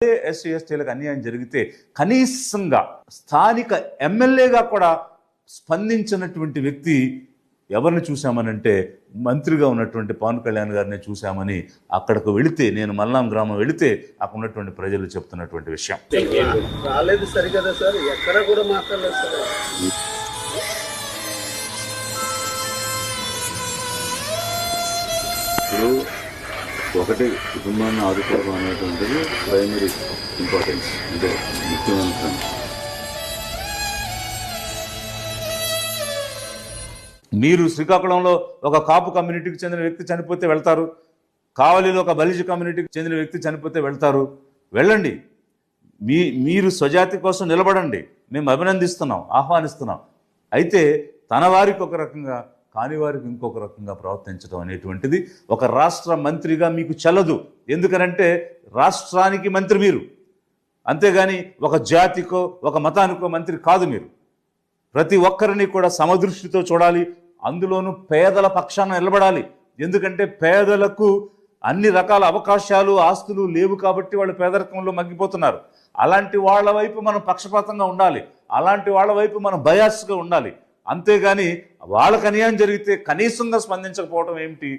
SC ఎస్టీలకు అన్యాయం జరిగితే కనీసంగా స్థానిక ఎమ్మెల్యేగా కూడా స్పందించినటువంటి వ్యక్తి ఎవరిని చూశామనంటే మంత్రిగా ఉన్నటువంటి పవన్ కళ్యాణ్ గారిని చూశామని అక్కడికి వెళితే నేను మల్లాం గ్రామం వెళితే అక్కడ ఉన్నటువంటి ప్రజలు చెప్తున్నటువంటి విషయం. రాలేదు సరికదా సార్ ఎక్కడ కూడా మాట్లాడలేదు సార్. ఇప్పుడు ఒకటి కుటుంబాన్ని ఆదుకోవడం అనేటువంటిది ప్రైమరీ ఇంపార్టెన్స్ అంటే ముఖ్యమైన మీరు శ్రీకాకుళంలో ఒక కాపు కమ్యూనిటీకి చెందిన వ్యక్తి చనిపోతే వెళ్తారు. కావలిలో ఒక బలిజ కమ్యూనిటీకి చెందిన వ్యక్తి చనిపోతే వెళ్తారు. వెళ్ళండి. మీ మీరు స్వజాతి కోసం నిలబడండి. మేము అభినందిస్తున్నాం ఆహ్వానిస్తున్నాం. అయితే తన వారికి ఒక రకంగా కాని వారికి ఇంకొక రకంగా ప్రవర్తించడం అనేటువంటిది ఒక రాష్ట్ర మంత్రిగా మీకు చల్లదు ఎందుకనంటే రాష్ట్రానికి మంత్రి మీరు. అంతేగాని ఒక జాతికో ఒక మతానికో మంత్రి కాదు మీరు. ప్రతి ఒక్కరిని కూడా సమదృష్టితో చూడాలి. అందులోనూ పేదల పక్షాన నిలబడాలి. ఎందుకంటే పేదలకు అన్ని రకాల అవకాశాలు ఆస్తులు లేవు కాబట్టి వాళ్ళు పేదరికంలో మగ్గిపోతున్నారు. అలాంటి వాళ్ళ వైపు మనం పక్షపాతంగా ఉండాలి. అలాంటి వాళ్ళ వైపు మనం బయాస్గా ఉండాలి. అంతేగాని వాళ్ళకు అన్యాయం జరిగితే కనీసంగా స్పందించకపోవడం ఏమిటి?